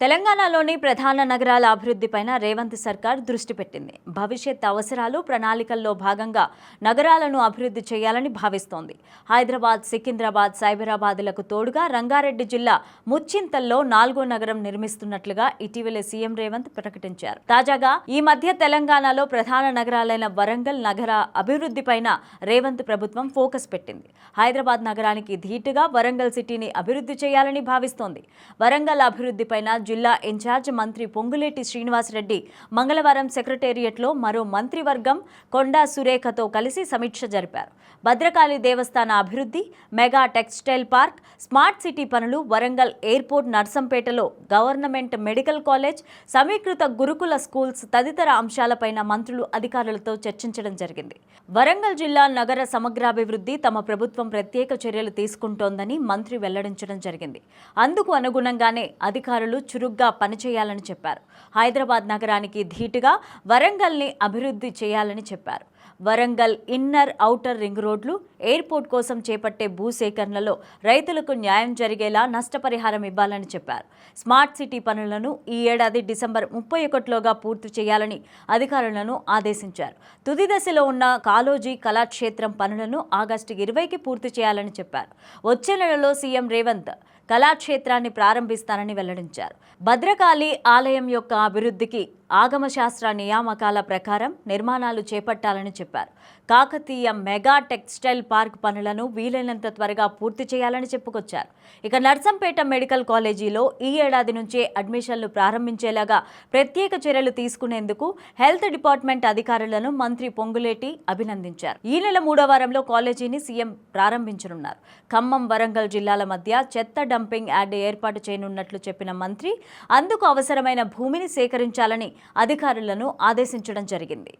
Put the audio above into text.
తెలంగాణలోని ప్రధాన నగరాల అభివృద్ధిపైన రేవంత్ సర్కార్ దృష్టి పెట్టింది. భవిష్యత్ అవసరాలు ప్రణాళికల్లో భాగంగా నగరాలను అభివృద్ధి చేయాలని భావిస్తోంది. హైదరాబాద్ సికింద్రాబాద్ సైబరాబాద్లకు తోడుగా రంగారెడ్డి జిల్లా ముచ్చింతల్లో నాలుగో నగరం నిర్మిస్తున్నట్లుగా ఇటీవలే సీఎం రేవంత్ ప్రకటించారు. తాజాగా ఈ మధ్య తెలంగాణలో ప్రధాన నగరాలైన వరంగల్ నగర అభివృద్ధిపైన రేవంత్ ప్రభుత్వం ఫోకస్ పెట్టింది. హైదరాబాద్ నగరానికి ధీటుగా వరంగల్ సిటీని అభివృద్ధి చేయాలని భావిస్తోంది. వరంగల్ అభివృద్ధిపైన జిల్లా ఇన్ఛార్జ్ మంత్రి పొంగులేటి శ్రీనివాసరెడ్డి మంగళవారం సెక్రటేరియట్లో మరో మంత్రివర్గం కొండా సురేఖతో కలిసి సమీక్ష జరిపారు. భద్రకాళి దేవస్థాన అభివృద్ధి mega textile park smart city పనులు వరంగల్ ఎయిర్పోర్ట్ నర్సంపేటలో గవర్నమెంట్ మెడికల్ కాలేజ్ సమీకృత గురుకుల స్కూల్స్ తదితర అంశాలపైన మంత్రులు అధికారులతో చర్చించడం జరిగింది. వరంగల్ జిల్లా నగర సమగ్రాభివృద్ధి తమ ప్రభుత్వం ప్రత్యేక చర్యలు తీసుకుంటోందని మంత్రి వెల్లడించడం జరిగింది. అందుకు అనుగుణంగానే అధికారులు చురుగ్గా పనిచేయాలని చెప్పారు. హైదరాబాద్ నగరానికి ధీటుగా వరంగల్ని అభివృద్ధి చేయాలని చెప్పారు. వరంగల్ ఇన్నర్ ఔటర్ రింగ్ రోడ్లు ఎయిర్పోర్ట్ కోసం చేపట్టే భూసేకరణలో రైతులకు న్యాయం జరిగేలా నష్టపరిహారం ఇవ్వాలని చెప్పారు. స్మార్ట్ సిటీ పనులను ఈ ఏడాది డిసెంబర్ ముప్పై ఒకటిలోగా పూర్తి చేయాలని అధికారులను ఆదేశించారు. తుది దశలో ఉన్న కాలోజీ కళాక్షేత్రం పనులను ఆగస్టు ఇరవైకి పూర్తి చేయాలని చెప్పారు. వచ్చే నెలలో సీఎం రేవంత్ కళాక్షేత్రాన్ని ప్రారంభిస్తానని వెల్లడించారు. భద్రకాళి ఆలయం యొక్క అభివృద్ధికి ఆగమశాస్త్ర నియామకాల ప్రకారం నిర్మాణాలు చేపట్టాలని చెప్పారు. కాకతీయ మెగా టెక్స్టైల్ పార్క్ పనులను వీలైనంత త్వరగా పూర్తి చేయాలని చెప్పుకొచ్చారు. ఇక నర్సంపేట మెడికల్ కాలేజీలో ఈ ఏడాది నుంచే అడ్మిషన్లు ప్రారంభించేలాగా ప్రత్యేక చర్యలు తీసుకునేందుకు హెల్త్ డిపార్ట్మెంట్ అధికారులను మంత్రి పొంగులేటి అభినందించారు. ఈ నెల మూడో వారంలో కాలేజీని సీఎం ప్రారంభించనున్నారు. ఖమ్మం వరంగల్ జిల్లాల మధ్య చెత్త డంపింగ్ యార్డ్ ఏర్పాటు చేయనున్నట్లు చెప్పిన మంత్రి అందుకు అవసరమైన భూమిని సేకరించాలని అధికారులను ఆదేశించడం జరిగింది.